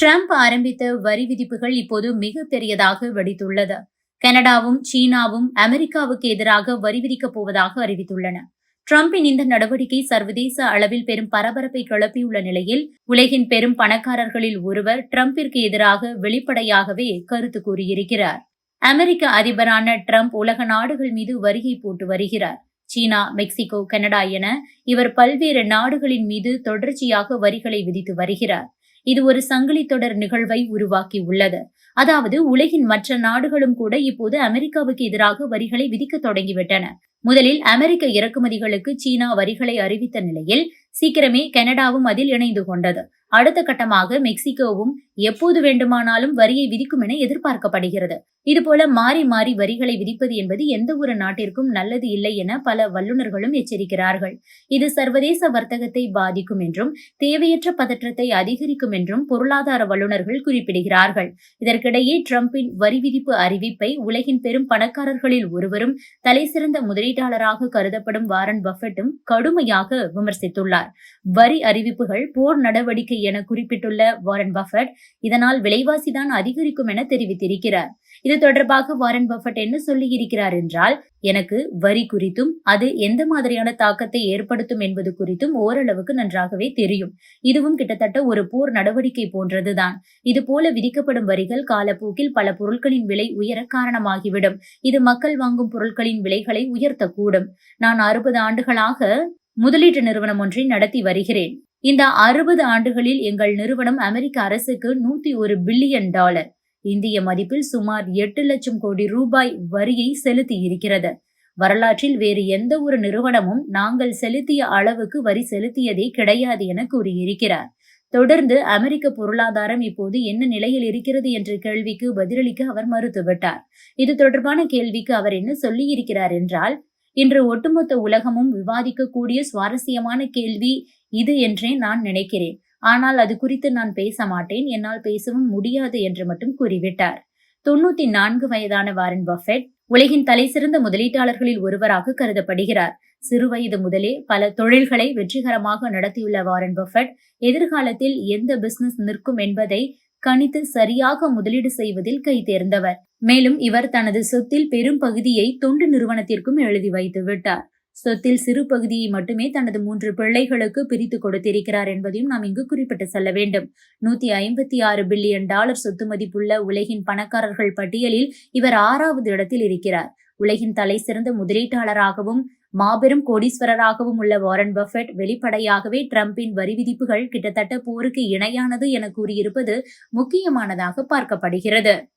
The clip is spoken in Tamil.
டிரம்ப் ஆரம்பித்த வரி விதிப்புகள் இப்போது மிக பெரியதாக வெடித்துள்ளது. கனடாவும் சீனாவும் அமெரிக்காவுக்கு எதிராக வரி விதிக்கப் போவதாக அறிவித்துள்ளன. ட்ரம்பின் இந்த நடவடிக்கை சர்வதேச அளவில் பெரும் பரபரப்பை கிளப்பியுள்ள நிலையில் உலகின் பெரும் பணக்காரர்களில் ஒருவர் ட்ரம்பிற்கு எதிராக வெளிப்படையாகவே கருத்து கூறியிருக்கிறார். அமெரிக்க அதிபரான ட்ரம்ப் உலக நாடுகள் மீது வரியை போட்டு வருகிறார். சீனா மெக்சிகோ கனடா என இவர் பல்வேறு நாடுகளின் மீது தொடர்ச்சியாக வரிகளை விதித்து வருகிறார். இது ஒரு சங்கிலி தொடர் நிகழ்வை உருவாக்கி உள்ளது அதாவது உலகின் மற்ற நாடுகளும் கூட இப்போது அமெரிக்காவுக்கு எதிராக வரிகளை விதிக்க தொடங்கிவிட்டன. முதலில் அமெரிக்க இறக்குமதிகளுக்கு சீனா வரிகளை அறிவித்த நிலையில் சீக்கிரமே கனடாவும் அதில் இணைந்து கொண்டது. அடுத்த கட்டமாக மெக்சிகோவும் எப்போது வேண்டுமானாலும் வரியை விதிக்கும் என எதிர்பார்க்கப்படுகிறது. இதுபோல மாறி மாறி வரிகளை விதிப்பது என்பது எந்த ஒரு நாட்டிற்கும் நல்லது இல்லை என பல வல்லுநர்களும் எச்சரிக்கிறார்கள். இது சர்வதேச வர்த்தகத்தை பாதிக்கும் என்றும் தேவையற்ற பதற்றத்தை அதிகரிக்கும் என்றும் பொருளாதார வல்லுநர்கள் குறிப்பிடுகிறார்கள். இதற்கிடையே டிரம்பின் வரி விதிப்பு அறிவிப்பை உலகின் பெரும் பணக்காரர்களில் ஒருவரும் தலைசிறந்த முதலீட்டாளராக கருதப்படும் வாரன் பஃபெட்டும் கடுமையாக விமர்சித்துள்ளார். வரி அறிவிப்புகள் போர் நடவடிக்கை என குறிப்பிட்டுள்ள வாரன் பஃபெட் இதனால் விலைவாசிதான் அதிகரிக்கும் என தெரிவித்திருக்கிறார். இது தொடர்பாக வாரன் பஃபட் என்ன சொல்லியிருக்கிறார் என்றால் எனக்கு வரி குறித்தும் அது எந்த மாதிரியான தாக்கத்தை ஏற்படுத்தும் என்பது குறித்தும் ஓரளவுக்கு நன்றாகவே தெரியும். இதுவும் கிட்டத்தட்ட ஒரு போர் நடவடிக்கை போன்றதுதான். இது போல விதிக்கப்படும் வரிகள் காலப்போக்கில் பல பொருட்களின் விலை உயர காரணமாகிவிடும். இது மக்கள் வாங்கும் பொருட்களின் விலைகளை உயர்த்தக்கூடும். நான் அறுபது ஆண்டுகளாக முதலீட்டு நிறுவனம் ஒன்றை நடத்தி வருகிறேன். இந்த அறுபது ஆண்டுகளில் எங்கள் நிறுவனம் அமெரிக்க அரசுக்கு நூத்தி ஒரு பில்லியன் டாலர். இந்திய மதிப்பில் சுமார் எட்டு லட்சம் கோடி ரூபாய் வரியை செலுத்தி இருக்கிறது வரலாற்றில் வேறு எந்த ஒரு நிறுவனமும் நாங்கள் செலுத்திய அளவுக்கு வரி செலுத்தியதே கிடையாது என கூறியிருக்கிறார். தொடர்ந்து அமெரிக்க பொருளாதாரம் இப்போது என்ன நிலையில் இருக்கிறது என்ற கேள்விக்கு பதிலளிக்க அவர் மறுத்துவிட்டார். இது தொடர்பான கேள்விக்கு அவர் என்ன சொல்லியிருக்கிறார் என்றால் இன்று ஒட்டுமொத்த உலகமும் விவாதிக்கக்கூடிய சுவாரஸ்யமான கேள்வி இது என்றே நான் நினைக்கிறேன். ஆனால் அது குறித்து நான் பேச மாட்டேன் என்னால் பேசவும் முடியாது என்று மட்டும் கூறிவிட்டார். தொண்ணூத்தி நான்கு வயதான வாரன் பஃபெட் உலகின் தலைசிறந்த முதலீட்டாளர்களில் ஒருவராக கருதப்படுகிறார். சிறுவயது முதலே பல தொழில்களை வெற்றிகரமாக நடத்தியுள்ள வாரன் பஃபெட் எதிர்காலத்தில் எந்த பிசினஸ் நிற்கும் என்பதை கணித்து சரியாக முதலீடு செய்வதில் கை தேர்ந்தவர். மேலும் இவர் தனது சொத்தில் பெரும் பகுதியை தொண்டு நிறுவனத்திற்கும் எழுதி வைத்து விட்டார். சொத்தில் சிறு பகுதியை மட்டுமே தனது மூன்று பிள்ளைகளுக்கு பிரித்து கொடுத்திருக்கிறார் என்பதையும் நாம் இங்கு குறிப்பிட்டு செல்ல வேண்டும். நூத்தி ஐம்பத்தி ஆறு பில்லியன் டாலர் சொத்து மதிப்புள்ள உலகின் பணக்காரர்கள் பட்டியலில் இவர் ஆறாவது இடத்தில் இருக்கிறார். உலகின் தலை சிறந்த முதலீட்டாளராகவும் மாபெரும் கோடீஸ்வரராகவும் உள்ள வாரன் பஃபெட் வெளிப்படையாகவே டிரம்பின் வரி விதிப்புகள் கிட்டத்தட்ட போருக்கு இணையானது என கூறியிருப்பது முக்கியமானதாக பார்க்கப்படுகிறது.